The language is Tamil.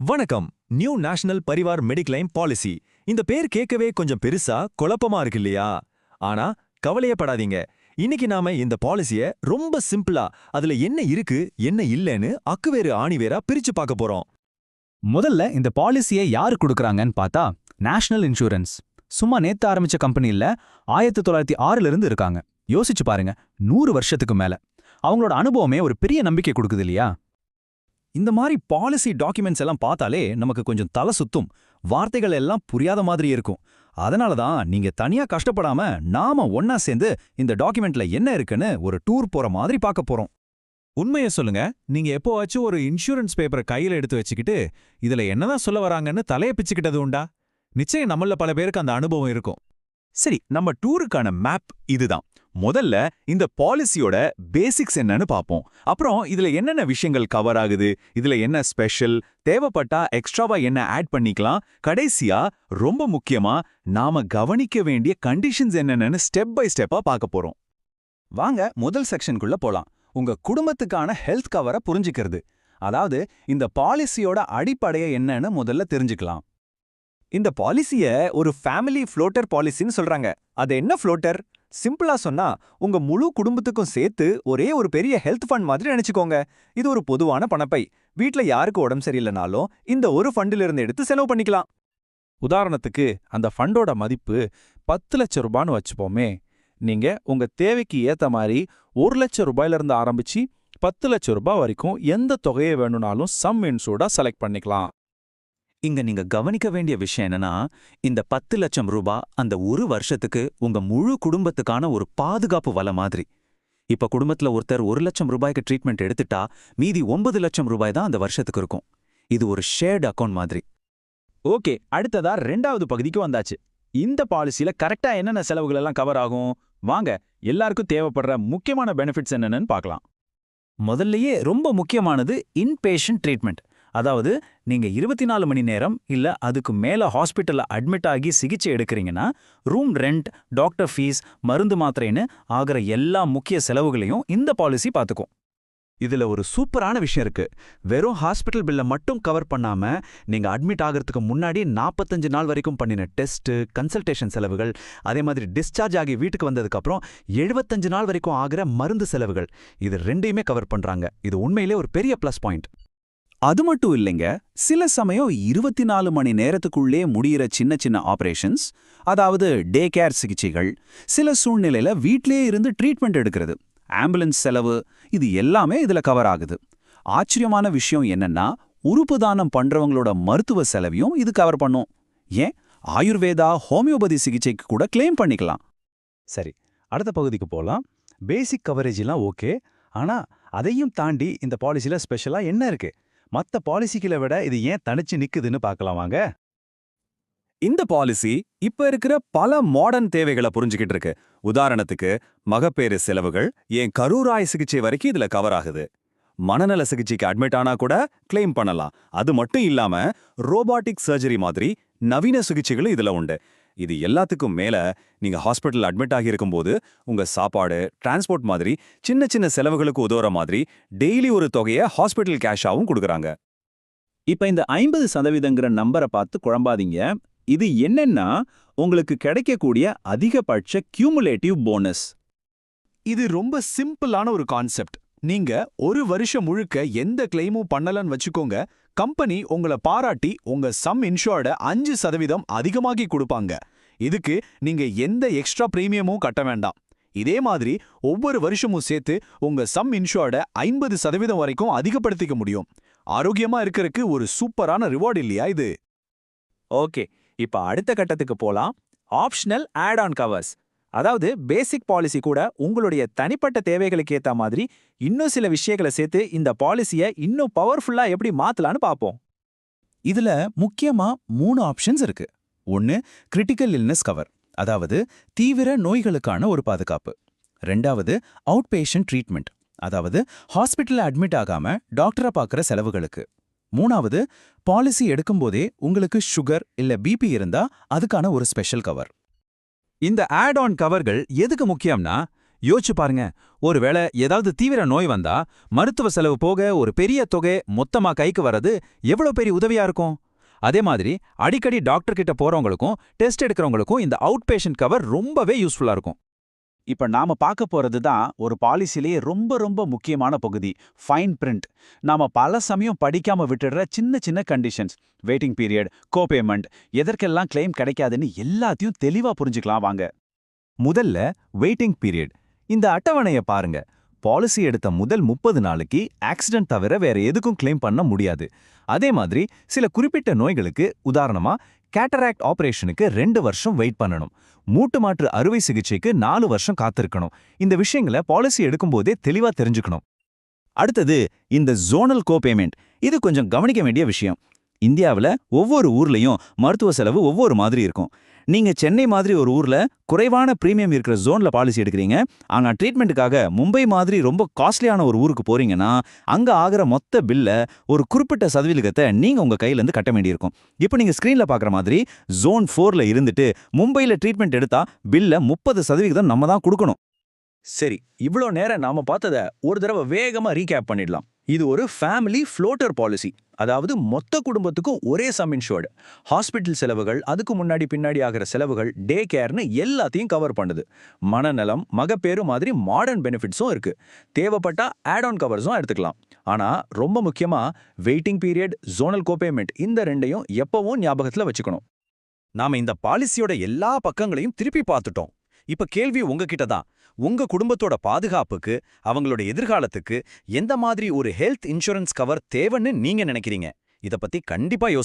வணக்கம். New national Parivar mediclaim policy இந்த பேர் கேட்கவே கொஞ்சம் பெருசா குழப்பமா இருக்கு இல்லையா ஆனா கவலையப்படாதீங்க. இன்னைக்கு நாம இந்த பாலிசிய ரொம்ப சிம்பிளா அதுல என்ன இருக்கு என்ன இல்லைன்னு அக்குவேறு ஆணிவேரா பிரிச்சு பார்க்க போறோம். முதல்ல இந்த பாலிசியை யாரு கொடுக்கறாங்கன்னு பார்த்தா நேஷனல் இன்சூரன்ஸ் சும்மா நேத்து ஆரம்பிச்ச கம்பெனியில் ஆயிரத்தி தொள்ளாயிரத்தி ஆறுல இருந்து இருக்காங்க. யோசிச்சு பாருங்க நூறு வருஷத்துக்கு மேல. அவங்களோட அனுபவமே ஒரு பெரிய நம்பிக்கை கொடுக்குது இல்லையா? இந்த மாதிரி பாலிசி டாக்குமெண்ட்ஸ் எல்லாம் பார்த்தாலே நமக்கு கொஞ்சம் தலை சுத்தும். வார்த்தைகள் எல்லாம் புரியாத மாதிரி இருக்கும். அதனால தான் நீங்க தனியா கஷ்டப்படாம நாம ஒன்னா சேர்ந்து இந்த டாக்குமெண்ட்ல என்ன இருக்குன்னு ஒரு டூர் போற மாதிரி பார்க்க போறோம். உண்மையை சொல்லுங்க. நீங்க எப்போவாச்சும் ஒரு இன்சூரன்ஸ் பேப்பரை கையில எடுத்து வச்சுக்கிட்டு இதுல என்னதான் சொல்ல வராங்கன்னு தலையை பிச்சுக்கிட்டது உண்டா? நிச்சயம் நம்மள பல பேருக்கு அந்த அனுபவம் இருக்கும். சரி நம்ம டூருக்கான மேப் இதுதான். முதல்ல இந்த பாலிசியோட பேசிக்ஸ் என்னன்னு பாப்போம் அப்புறம் இதுல என்னென்ன விஷயங்கள் கவர் ஆகுது? இதுல என்ன ஸ்பெஷல் தேவைப்பட்டா எக்ஸ்ட்ராவா என்ன ஆட் பண்ணிக்கலாம்? கடைசியா ரொம்ப முக்கியமா நாம கவனிக்க வேண்டிய கண்டிஷன்ஸ் என்னென்னு ஸ்டெப் பை ஸ்டெப்பா பார்க்க போறோம். வாங்க முதல் செக்ஷனுக்குள்ள போலாம். உங்க குடும்பத்துக்கான ஹெல்த் கவரை புரிஞ்சுக்கிறது. அதாவது இந்த பாலிசியோட அடிப்படையை என்னன்னு முதல்ல தெரிஞ்சுக்கலாம். இந்த பாலிசிய ஒரு ஃபேமிலி ஃப்ளோட்டர் பாலிசின்னு சொல்றாங்க. அது என்ன ஃப்ளோட்டர் சிம்பிளா சொன்னா உங்க முழு குடும்பத்துக்கும் சேர்த்து ஒரே ஒரு பெரிய ஹெல்த் ஃபண்ட் மாதிரி நினைச்சுக்கோங்க. இது ஒரு பொதுவான பணப்பை. வீட்ல யாருக்கு உடம்பு சரியில்லைனாலும் இந்த ஒரு ஃபண்டில் இருந்து எடுத்து செலவு பண்ணிக்கலாம். உதாரணத்துக்கு அந்த ஃபண்டோட மதிப்பு பத்து லட்சம் ரூபான்னு வச்சுப்போமே. நீங்க உங்க தேவைக்கு ஏத்த மாதிரி ஒரு லட்சம் ரூபாயில இருந்து ஆரம்பிச்சு பத்து லட்சம் ரூபாய் வரைக்கும் எந்த தொகையை வேணும்னாலும் சம் இன்சூர்டா செலக்ட் பண்ணிக்கலாம். இங்க நீங்க கவனிக்க வேண்டிய விஷயம் என்னன்னா இந்த பத்து லட்சம் ரூபாய் அந்த ஒரு வருஷத்துக்கு உங்க முழு குடும்பத்துக்கான ஒரு பாதுகாப்பு வலை மாதிரி. இப்ப குடும்பத்துல ஒருத்தர் ஒரு லட்சம் ரூபாய்க்கு ட்ரீட்மெண்ட் எடுத்துட்டா மீதி ஒன்பது லட்சம் ரூபாய் தான் அந்த வருஷத்துக்கு இருக்கும். இது ஒரு ஷேர்டு அக்கவுண்ட் மாதிரி. ஓகே அடுத்ததா ரெண்டாவது பகுதிக்கு வந்தாச்சு. இந்த பாலிசியில கரெக்டா என்னென்ன செலவுகள் எல்லாம் கவர் ஆகும்? வாங்க எல்லாருக்கும் தேவைப்படுற முக்கியமான பெனிஃபிட்ஸ் என்னென்னு பார்க்கலாம். முதல்லயே ரொம்ப முக்கியமானது இன்பேஷன் ட்ரீட்மெண்ட் அதாவது நீங்க இருபத்தி நாலு மணி நேரம் இல்ல அதுக்கு மேல ஹாஸ்பிட்டலில் அட்மிட் ஆகி சிகிச்சை எடுக்கிறீங்கன்னா ரூம் ரெண்ட் டாக்டர் ஃபீஸ் மருந்து மாத்திரைன்னு ஆகிற எல்லா முக்கிய செலவுகளையும் இந்த பாலிசி பார்த்துக்கும் இதுல ஒரு சூப்பரான விஷயம் இருக்கு. வெறும் ஹாஸ்பிட்டல் பில்லை மட்டும் கவர் பண்ணாம நீங்க அட்மிட் ஆகிறதுக்கு முன்னாடி நாற்பத்தஞ்சு நாள் வரைக்கும் பண்ணின டெஸ்ட் கன்சல்டேஷன் செலவுகள் அதே மாதிரி டிஸ்சார்ஜ் ஆகி வீட்டுக்கு வந்ததுக்கப்புறம் எழுபத்தஞ்சு நாள் வரைக்கும் ஆகிற மருந்து செலவுகள் இது ரெண்டையுமே கவர் பண்றாங்க. இது உண்மையிலே ஒரு பெரிய ப்ளஸ் பாயிண்ட். அது மட்டும் இல்லைங்க சில சமயம் இருபத்தி நாலு மணி நேரத்துக்குள்ளே முடிகிற சின்ன சின்ன ஆபரேஷன்ஸ் அதாவது டே கேர் சிகிச்சைகள் சில சூழ்நிலையில் வீட்லயே இருந்து ட்ரீட்மெண்ட் எடுக்கிறது. ஆம்புலன்ஸ் செலவு இது எல்லாமே இதுல கவர் ஆகுது. ஆச்சரியமான விஷயம் என்னன்னா உறுப்பு தானம் பண்றவங்களோட மருத்துவ செலவையும் இது கவர் பண்ணும். ஏன்? ஆயுர்வேதா ஹோமியோபதி சிகிச்சைக்கு கூட கிளைம் பண்ணிக்கலாம். சரி அடுத்த பகுதிக்கு போலாம். பேசிக் கவரேஜ்லாம் ஓகே ஆனா அதையும் தாண்டி இந்த பாலிசில ஸ்பெஷலா என்ன இருக்கு? மத்த பாலிசிகளை விட இது ஏன் தனிச்சு நிக்குதுன்னு பார்க்கலாம் வாங்க. இந்த பாலிசி இப்ப இருக்கிற பல மாடர்ன் தேவைகளை புரிஞ்சுக்கிட்டு இருக்கு. உதாரணத்துக்கு மகப்பேறு செலவுகள் ஏன் கரூராய் சிகிச்சை வரைக்கும் இதுல கவர் ஆகுது. மனநல சிகிச்சைக்கு அட்மிட் ஆனா கூட கிளைம் பண்ணலாம். அது மட்டும் இல்லாம ரோபாட்டிக் சர்ஜரி மாதிரி நவீன சிகிச்சைகளும் இதுல உண்டு. இது எல்லாத்துக்கும் மேல நீங்க ஹாஸ்பிட்டல் அட்மிட் ஆகியிருக்கும் இருக்கும்போது உங்க சாப்பாடு டிரான்ஸ்போர்ட் மாதிரி சின்ன சின்ன செலவுகளுக்கு உதவுற மாதிரி டெய்லி ஒரு தொகையை ஹாஸ்பிட்டல் கேஷாவும் கொடுக்குறாங்க. இப்ப இந்த ஐம்பது சதவீதங்கிற நம்பரை பார்த்து குழம்பாதீங்க. இது என்னன்னா உங்களுக்கு கிடைக்கக்கூடிய அதிகபட்ச கியூமுலேட்டிவ் போனஸ் இது ரொம்ப சிம்பிளான ஒரு கான்செப்ட் நீங்க ஒரு வருஷம் முழுக்க எந்த கிளைமும் பண்ணலன்னு வச்சுக்கோங்க. கம்பெனி உங்களை பாராட்டி உங்க சம் இன்ஷோர்ட அஞ்சு சதவீதம் அதிகமாக்கி கொடுப்பாங்க. இதுக்கு நீங்க எந்த எக்ஸ்ட்ரா பிரீமியமும் கட்ட வேண்டாம். இதே மாதிரி ஒவ்வொரு வருஷமும் சேர்த்து உங்க சம் இன்ஷோர்ட ஐம்பது சதவீதம் வரைக்கும் அதிகப்படுத்திக்க முடியும். ஆரோக்கியமா இருக்கிறதுக்கு ஒரு சூப்பரான ரிவார்டு இல்லையா இது? ஓகே இப்ப அடுத்த கட்டத்துக்கு போலாம். ஆப்ஷனல் ஆட் ஆன் கவர்ஸ் அதாவது பேசிக் பாலிசி கூட உங்களுடைய தனிப்பட்ட தேவைகளுக்கு ஏத்த மாதிரி இன்னும் சில விஷயங்களை சேர்த்து இந்த பாலிசியை இன்னும் பவர்ஃபுல்லா எப்படி மாத்தலான்னு பார்ப்போம். இதுல முக்கியமா மூணு ஆப்ஷன்ஸ் இருக்கு. ஒன்னு கிரிட்டிக்கல் இல்னஸ் கவர் அதாவது தீவிர நோய்களுக்கான ஒரு பாதுகாப்பு. ரெண்டாவது அவுட் பேஷண்ட் ட்ரீட்மெண்ட் அதாவது ஹாஸ்பிட்டலில் அட்மிட் ஆகாம டாக்டரை பார்க்குற செலவுகளுக்கு. மூணாவது பாலிசி எடுக்கும்போதே உங்களுக்கு சுகர் இல்ல பிபி இருந்தா அதுக்கான ஒரு ஸ்பெஷல் கவர் இந்த ஆட் ஆன் கவர்கள் எதுக்கு முக்கியம்னா யோசிச்சு பாருங்க. ஒருவேளை ஏதாவது தீவிர நோய் வந்தா மருத்துவ செலவு போக ஒரு பெரிய தொகை மொத்தமா கைக்கு வர்றது எவ்வளவு பெரிய உதவியா இருக்கும்? அதே மாதிரி அடிக்கடி டாக்டர் கிட்ட போறவங்களுக்கும் டெஸ்ட் எடுக்கிறவங்களுக்கும் இந்த அவுட் பேஷண்ட் கவர் ரொம்பவே யூஸ்ஃபுல்லா இருக்கும். இப்ப நாம பார்க்க போறது தான் ஒரு பாலிசிலேயே ரொம்ப ரொம்ப முக்கியமான பகுதி ஃபைன் பிரிண்ட் நாம பல சமயம் படிக்காம விட்டுடுற சின்ன சின்ன கண்டிஷன்ஸ் வெயிட்டிங் பீரியட் கோபேமெண்ட் எதற்கெல்லாம் கிளைம் கிடைக்காதுன்னு எல்லாத்தையும் தெளிவா புரிஞ்சுக்கலாம் வாங்க. முதல்ல வெயிட்டிங் பீரியட் இந்த அட்டவணைய பாருங்க. பாலிசி எடுத்த முதல் முப்பது நாளைக்கு ஆக்சிடென்ட் தவிர வேற எதுக்கும் கிளைம் பண்ண முடியாது. அதே மாதிரி சில குறிப்பிட்ட நோய்களுக்கு உதாரணமா கேட்டராக்ட் ஆபரேஷனுக்கு ரெண்டு வருஷம் வெயிட் பண்ணணும். மூட்டு மாற்று அறுவை சிகிச்சைக்கு நாலு வருஷம் காத்திருக்கணும். இந்த விஷயங்களை பாலிசி எடுக்கும்போதே தெளிவா தெரிஞ்சுக்கணும். அடுத்தது இந்த ஜோனல் கோபேமெண்ட். இது கொஞ்சம் கவனிக்க வேண்டிய விஷயம். இந்தியாவில் ஒவ்வொரு ஊர்லயும் மருத்துவ செலவு ஒவ்வொரு மாதிரி இருக்கும். நீங்க சென்னை மாதிரி ஒரு ஊர்ல குறைவான பிரீமியம் இருக்கிற ஜோன்ல பாலிசி எடுக்கிறீங்க. ஆனா ட்ரீட்மெண்ட்டுக்காக மும்பை மாதிரி ரொம்ப காஸ்ட்லியான ஒரு ஊருக்கு போறீங்கன்னா அங்க ஆகிற மொத்த பில்ல ஒரு குறிப்பிட்ட சதவீதத்தை நீங்க உங்க கையில இருந்து கட்ட வேண்டியிருக்கும். இப்போ நீங்க ஸ்க்ரீனில் பார்க்குற மாதிரி ஜோன் ஃபோர்ல இருந்துட்டு மும்பைல ட்ரீட்மெண்ட் எடுத்தா பில்ல முப்பது சதவீதம் நம்ம தான் கொடுக்கணும். சரி இவ்வளோ நேரம் நாம பார்த்தத ஒரு தடவை வேகமா ரீகேப் பண்ணிடலாம். இது ஒரு ஃபேமிலி ஃப்ளோட்டர் பாலிசி அதாவது மொத்த குடும்பத்துக்கும் ஒரே சம் இன்ஷுர்டு ஹாஸ்பிட்டல் செலவுகள் அதுக்கு முன்னாடி பின்னாடி ஆகிற செலவுகள் டே கேர்னு எல்லாத்தையும் கவர் பண்ணுது. மனநலம் மகப்பேறு மாதிரி மாடர்ன் பெனிஃபிட்ஸும் இருக்கு. தேவைப்பட்டா ஆட் ஆன் கவர்ஸும் எடுத்துக்கலாம். ஆனா ரொம்ப முக்கியமா வெயிட்டிங் பீரியட் ஜோனல் கோபேமெண்ட் இந்த ரெண்டையும் எப்பவும் ஞாபகத்துல வச்சுக்கணும். நாம இந்த பாலிசியோட எல்லா பக்கங்களையும் திருப்பி பார்த்துட்டோம். இப்ப கேள்வி உங்ககிட்ட தான். உங்க குடும்பத்தோட பாதுகாப்புக்கு அவங்களோட எதிர்காலத்துக்கு எந்த மாதிரி ஒரு ஹெல்த் இன்சூரன்ஸ் கவர் தேவைன்னு நீங்க நினைக்கிறீங்க? இத பத்தி கண்டிப்பா